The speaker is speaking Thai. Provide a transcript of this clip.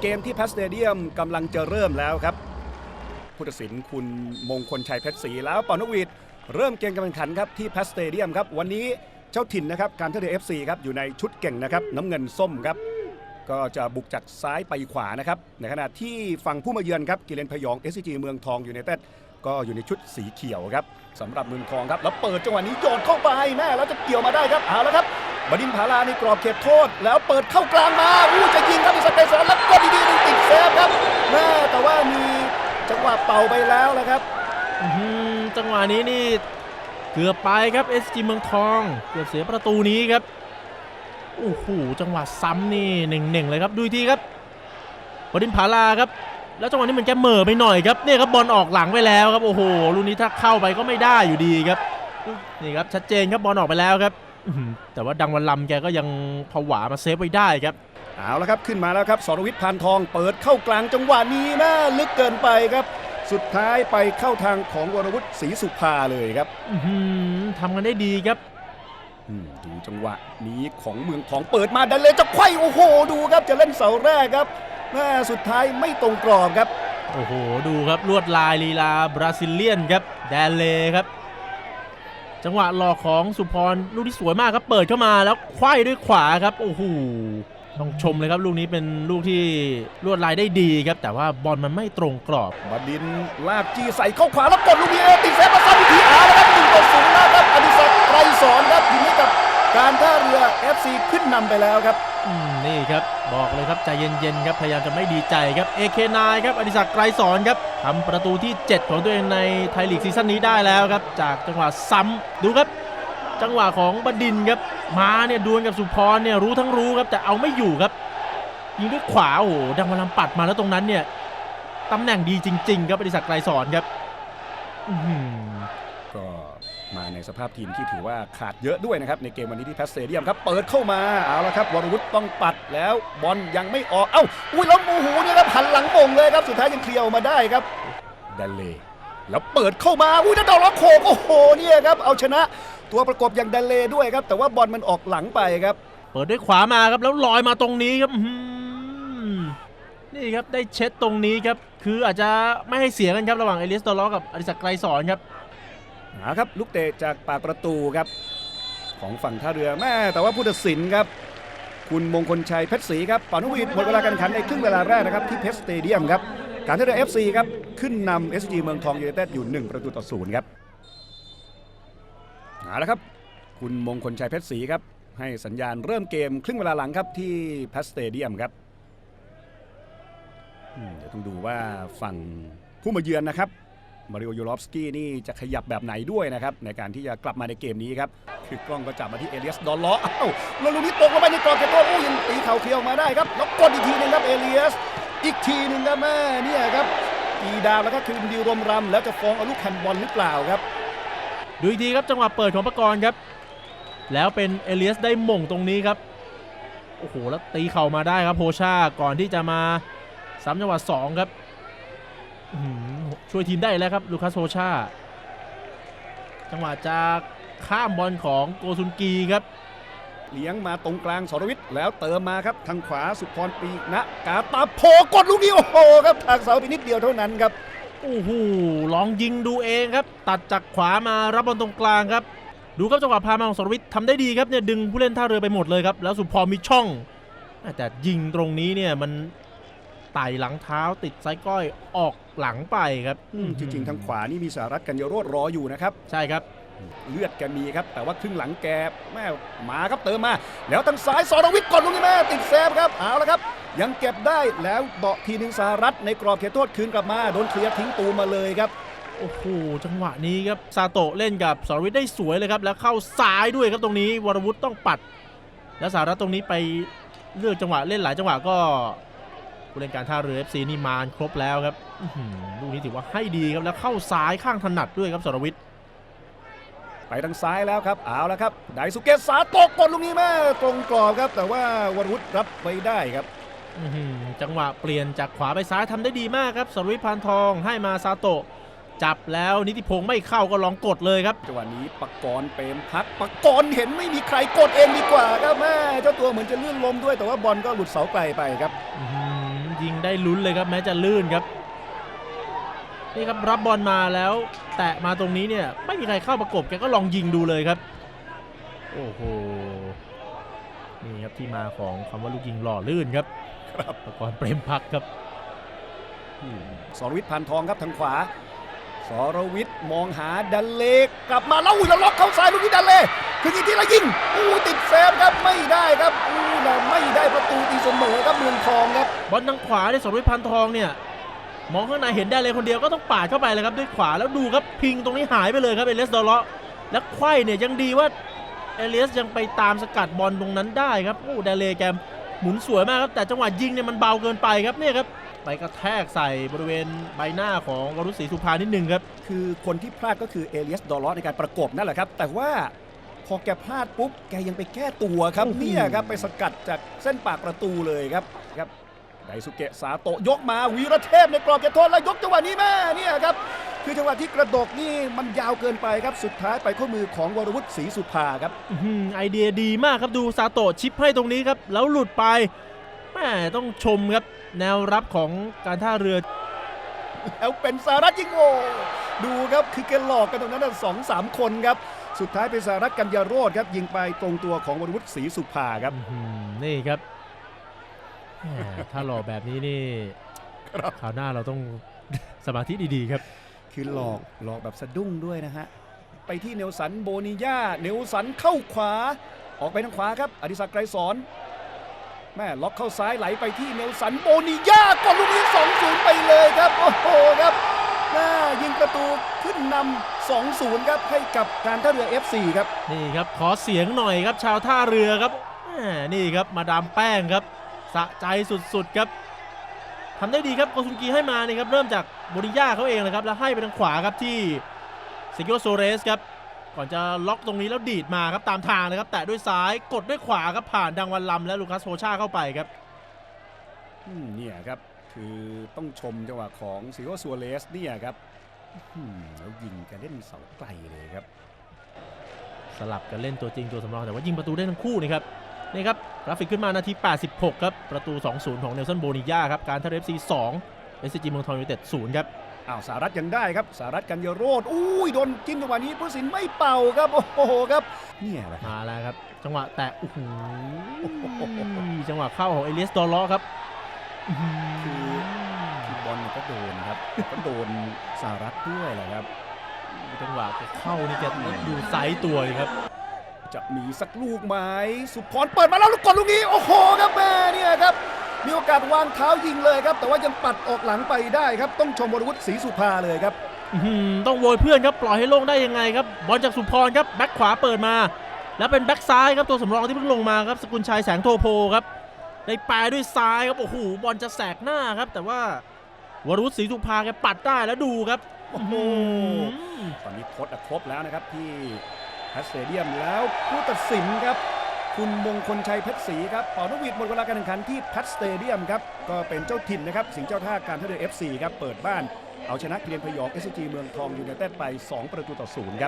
เกมที่แพสเตเดียมกำลังจะเริ่มแล้วครับผู้ตัดสินคุณมงคลชัยเพชรศรีแล้วป่านกวีดเริ่มเกมการแข่งขันครับที่แพสเตเดียมครับ วันนี้เจ้าถิ่นนะครับการท่าเรือ FC ครับอยู่ในชุดเก่งนะครับน้ำเงินส้มครับ ก็จะบุกจากซ้ายไปขวานะครับในขณะที่ฝั่งผู้มาเยือนครับกิเลนพยอง SCG เมืองทองอยู่ในเต็ดก็อยู่ในชุดสีเขียวครับสำหรับเมืองทองครับแล้วเปิดจังหวะนี้โยนเข้าไปแม่แล้วจะเกี่ยวมาได้ครับเอาแล้วครับ บดินทร์ผาลาในกรอบเขตโทษ แล้วเปิดเข้ากลางมาอู้จะยิงครับอิสเปซแล้วก็ดีๆติดเซฟครับแม่แต่ว่ามีจังหวะเป่าไปแล้วนะครับจังหวะนี้นี่เกือบไปครับ SG เมืองทอง เกือบเสียประตูนี้ครับโอ้โหจังหวะซ้ำนี่เน่งๆเลยครับดูทีครับบดินทร์ผาลาครับ แล้วจังหวะนี้มันแกเหม่อไปหน่อยครับเนี่ยครับบอลออกหลังไปแล้วครับโอ้โหลูกนี้ถ้าเข้าไปก็ไม่ได้อยู่ดีครับนี่ครับชัดเจนครับบอลออกไปแล้วครับ แต่ว่าดังวันลำแกก็ยังผวามาเซฟไว้ได้ครับ เอาละครับขึ้นมาแล้วครับสรวิทย์พานทองเปิดเข้ากลางจังหวะนี้แม่ลึกเกินไปครับ สุดท้ายไปเข้าทางของวรวุฒิศรีสุภาเลยครับอื้อหือทำกันได้ดีครับอืมดูจังหวะนี้ของเมืองทองเปิดมาดันเลยจะไขว้โอ้โห ดูครับจะเล่นเสาแรกครับแม่สุดท้ายไม่ตรงกรอบครับ โอ้โห ดูครับลวดลายลีลาบราซิเลียนครับแดนเลครับ จังหวะหลอกของสุพรลูกที่สวยมากครับ เปิดเข้ามาแล้วคว้ายด้วยขวาครับ โอ้โหต้องชมเลยครับลูกนี้เป็นลูกที่ลวดลายได้ดีครับ แต่ว่าบอลมันไม่ตรงกรอบบดินลากจี้ใส่เข้าขวาแล้วกดลูกนี้ติดเซฟมาซ้ำอีกทีอาแล้วครับ การท่าเรือ FC ขึ้นนำไปแล้วครับ อืมนี่ครับบอกเลยครับใจเย็นๆครับพยายามจะไม่ดีใจครับ AK9 ครับอดิศักดิ์ไกรสอนครับทำประตูที่ 7 ของตัวเองในไทยลีกซีซั่นนี้ได้แล้วครับ จากจังหวะซ้ำดูครับ จังหวะของบดินครับมาเนี่ยดวลกับสุพรเนี่ยรู้ทั้งรู้ครับแต่เอาไม่อยู่ครับยิงด้วยขวาโอ้โหดังวันลำปัดมาแล้วตรงนั้นเนี่ยตำแหน่งดีจริง ๆ ครับอดิศักดิ์ไกรสอนครับ สภาพทีมที่ถือว่าขาดเยอะด้วยนะครับในเกมวันนี้ที่แพสเตเดียมครับเปิดเข้ามาเอาละครับวรวุฒิต้องปัดแล้วบอลยังไม่ออกเอ้าอุ้ยแล้วโอ้โหเนี่ยครับหันหลังมงเลยครับสุดท้ายยังเคลียร์ออกมาได้ครับดันเลแล้วเปิดเข้ามาอุ้ยแล้วดอกล็อกโขกโอ้โหเนี่ยครับเอาชนะตัวประกบอย่างดันเลด้วยครับ แต่ว่าบอลมันออกหลังไปครับ เปิดด้วยขวามาครับแล้วลอยมาตรงนี้ครับนี่ครับได้เช็ดตรงนี้ครับ คืออาจจะไม่ให้เสียกันครับระหว่างเอลิสตอล็อกกับอดิศักไกรสอนครับ นะครับลูกเตะจากปากประตูครับ ของฝั่งท่าเรือแม่แต่ว่าผู้ตัดสินครับ คุณมงคลชัยเพชรศรีครับปานุวีดหมดเวลาการแข่งขันในครึ่งเวลาแรกนะครับที่เพชรสเตเดียมครับการท่าเรือ FC ครับขึ้นนำ SG เมืองทองยูไนเต็ดอยู่ 1 ประตูต่อศูนย์ครับเอาละครับ คุณมงคลชัยเพชรศรีครับ ให้สัญญาณเริ่มเกมครึ่งเวลาหลังครับที่เพชรสเตเดียมครับเดี๋ยวต้องดูว่าฝั่งผู้มาเยือนนะครับ มาริโอยูรอฟสกี้นี่จะขยับแบบไหนด้วยนะครับ ในการที่จะกลับมาในเกมนี้ครับ คือกล้องก็จับมาที่เอเลียสดอลล้ออ้าวแล้วลูกนี้ตกลงไปในกรอบเขตโทษโอ้ยังตีเข่าเคลียวมาได้ครับ แล้วกดอีกทีนึงครับเอเลียส อีกทีหนึ่งครับแม่เนี่ยครับกีดาวแล้วก็คืนดิวรมรำแล้วจะฟ้องเอาลูกแฮนด์บอลหรือเปล่าครับ ดูอีกทีครับจังหวะเปิดของประกรณ์ครับ แล้วเป็นเอเลียสได้หม่งตรงนี้ครับ โอ้โหแล้วตีเข่ามาได้ครับโพชาก่อนที่จะมาซ้ำจังหวะ2ครับ ช่วยทีมได้แล้วครับลูคัสโพชา จังหวะจะข้ามบอลของโกซุนกีครับ เลี้ยงมาตรงกลางสรวิทย์แล้วเติมมาครับ ทางขวาสุพรปีนะกาตาโพกดลูกนี้โอ้โหครับทางเสาไปนิดเดียวเท่านั้นครับโอ้โหลองยิงดูเองครับ ตัดจากขวามารับบอลตรงกลางครับ ดูครับจังหวะพามาของสรวิทย์ทำได้ดีครับเนี่ยดึงผู้เล่นท่าเรือไปหมดเลยครับแล้วสุพรมีช่องแต่ยิงตรงนี้เนี่ยมัน ไต่หลังเท้าติดไซก้อยออกหลังไปครับอืมจริงๆทางขวานี่มีสารัตกัญญโรธรออยู่นะครับ ใช่ครับ เลือดแกมีครับ แต่ว่าครึ่งหลังแกแม่มาครับเติมมา แล้วทางซ้ายสรวิทย์ก่อนลูกนี้แม่ติดเซฟครับเอาละครับ ยังเก็บได้แล้วเดาะทีหนึ่งสหรัฐในกรอบเขตโทษคืนกลับมาโดนเคลียร์ทิ้งตูมาเลยครับโอ้โห จังหวะนี้ครับซาโตะเล่นกับสรวิทย์ได้สวยเลยครับ แล้วเข้าซ้ายด้วยครับตรงนี้วรวุฒิต้องปัด แล้วสารัตตรงนี้ไปเลือกจังหวะเล่นหลายจังหวะก็ ผู้เล่นการท่าเรือ FC นี่มาครบแล้วครับอื้อหือลูกนี้ถือว่าให้ดีครับแล้วเข้าซ้ายข้างถนัดด้วยครับสรวิทย์ไปทางซ้ายแล้วครับเอาละครับไดสุเกะสาตกกดลูกนี้แม่ตรงกรอบครับ แต่ว่าวรวุฒิรับไว้ได้ครับอื้อหือจังหวะเปลี่ยนจากขวาไปซ้ายทำได้ดีมากครับสรวิทย์พานทองให้มาซาโตะจับแล้วนิติพงศ์ไม่เข้าก็ลองกดเลยครับจังหวะนี้ปกรณ์เปรมพักปกรณ์เห็นไม่มีใครกดเองดีกว่าครับแม่เจ้าตัวเหมือนจะลื่นล้มด้วยแต่ว่าบอลก็หลุดเสาไกลไปครับอื้อหือ ยิงได้ลุ้นเลยครับแม้จะลื่นครับนี่ครับรับบอลมาแล้วแตะมาตรงนี้เนี่ยไม่มีใครเข้าประกบแกก็ลองยิงดูเลยครับโอ้โหนี่ครับที่มาของคำว่าลูกยิงหล่อลื่นครับครับประกรณ์เปรมพักครับอืมสรวิทย์พันทองครับทางขวา สรวิทย์มองหาดันเลกกลับมาแล้วอุ้ยแล้วล็อกเข้าซ้ายลูกนี้ดันเลคือยิงที่ละยิงอู้ติดเซฟครับไม่ได้ครับอู้นะไม่ได้ประตูตีเสมอครับเมืองทองครั บบอลทางขวาเนี่ยสรวิทย์พันทองเนี่ย มองข้างในเห็นได้เลยคนเดียวก็ต้องปาดเข้าไปเลยครับด้วยขวาแล้วดูครับพิงตรงนี้หายไปเลยครับเอเลสดอลเลาะแล้วไขว้เนี่ยยังดีว่าเอเลสยังไปตามสกัดบอลตรงนั้นได้ครับโอ้เดเลแกมหมุนสวยมากครับแต่จังหวะยิงเนี่ยมันเบาเกินไปครับเนี่ยครับไปกระแทกใส่บริเวณใบหน้าของวรุษศรีสุภานิดนึงครับ คือคนที่พลาดก็คือเอเลียสดอลลอสในการประกบนั่นแหละครับ แต่ว่าพอแกพลาดปุ๊บ แกยังไปแก้ตัวครับโอ้โหเนี่ยครับ ไปสกัดจากเส้นปากประตูเลยครับครับ ไดสุเกะสาโตะยกมาวีระเทพในกรอบเขตโทษแล้วยกจังหวะนี้แม่เนี่ยครับคือจังหวะที่กระดกนี่มันยาวเกินไปครับสุดท้ายไปข้อมือของวรวุฒิศรีสุภาครับอื้อหือไอเดียดีมากครับดูซาโตะชิปให้ตรงนี้ครับแล้วหลุดไปแม่ต้องชมครับแนวรับของการท่าเรือ แล้วเป็นสารัตยิงโอดูครับคือแกหลอกกันตรงนั้นนะสองสามคนครับสุดท้ายเป็นสารัตกัญญาโรธครับยิงไปตรงตัวของวรวุฒิศรีสุภาครับอื้อหือนี่ครับแหม ถ้าหล่อแบบนี้นี่ครับคราวหน้าเราต้องสมาธิดีๆครับ คือหลอกหลอกแบบสะดุ้งด้วยนะฮะ ไปที่เนลสันโบนิญ่าเนลสันเข้าขวา ออกไปทางขวาครับ อดิศักดิ์ไกรสอนแม่ล็อกเข้าซ้ายไหลไปที่เนลสันโบนิญ่ากดลูกนี้2-0ไปเลยครับ โอ้โหครับแม่ยิงประตูขึ้นนำ2-0ครับให้กับการท่าเรือ FC ครับ นี่ครับขอเสียงหน่อยครับชาวท่าเรือครับแหมนี่ครับมาดามแป้งครับ สะใจสุดๆครับทำได้ดีครับโกซุนกีให้มานี่ครับเริ่มจากโบริย่าเขาเองเลยครับแล้วให้ไปทางขวาครับที่เซกิโอโซเรสครับก่อนจะล็อกตรงนี้แล้วดีดมาครับตามทางนะครับแตะด้วยซ้ายกดด้วยขวาครับผ่านดังวันลำและลูคัสโฮชาเข้าไปครับอืมเนี่ยครับคือต้องชมจังหวะของซิโกซัวเรสเนี่ยครับอืมแล้วยิงแกันเล่นเสาไกลเลยครับ สลับกันเล่นตัวจริงตัวสำรองแต่ว่ายิงประตูได้ทั้งคู่นี่ครับ นี่ครับกราฟิกขึ้นมานาที 86 ครับ ประตู 2-0 ของเนลสันโบนิญ่าครับ การท่าเรือ FC 2 SCG เมืองทองยูไนเต็ด0ครับอ้าวสารัตยังได้ครับสารัตกัญญาโรธอุ้ยโดนจิ้มจังหวะนี้ผู้สินไม่เป่าครับโอ้โหครับเนี่ยแหละครับมาแล้วครับ จังหวะแตะโอ้โหจังหวะเข้าของเอเลียสดอลล็อกครับอื้อหืคือคือบอลเนี่ยก็โดนครับแต่ก็โดนสารัตด้วยแหละครับจังหวะเข้านี่แกดูไซส์ตัวเลยครับ จะมีสักลูกไหมสุพรเปิดมาแล้วลูกกดลูกนี้โอ้โหครับแม่เนี่ยครับมีโอกาสวางเท้ายิงเลยครับ แต่ว่ายังปัดออกหลังไปได้ครับ ต้องชมวรวุฒิศรีสุภาเลยครับอื้อหือต้องโวยเพื่อนครับปล่อยให้โล่งได้ยังไงครับบอลจากสุพรครับแบ็คขวาเปิดมา แล้วเป็นแบ็คซ้ายครับตัวสำรองที่เพิ่งลงมาครับสกุลชัยแสงโทโพครับได้แปรด้วยซ้ายครับโอ้โหบอลจะแสกหน้าครับ แต่ว่าวรุษศรีสุภาแกปัดได้แล้วดูครับโอ้โหตอนนี้ทดอะครบแล้วนะครับที่แพทสเตเดียมแล้วผู้ตัดสินครับ คุณมงคลชัยเพชรศรีครับเป่านกหวีดหมดเวลาการแข่งขันที่แพทสเตเดียมครับก็เป็นเจ้าถิ่นนะครับสิงห์เจ้าท่าการท่าเรือ FC ครับเปิดบ้านเอาชนะเพียงพยอง SCG เมืองทองยูไนเต็ดไป 2 ประตูต่อศูนย์ครับ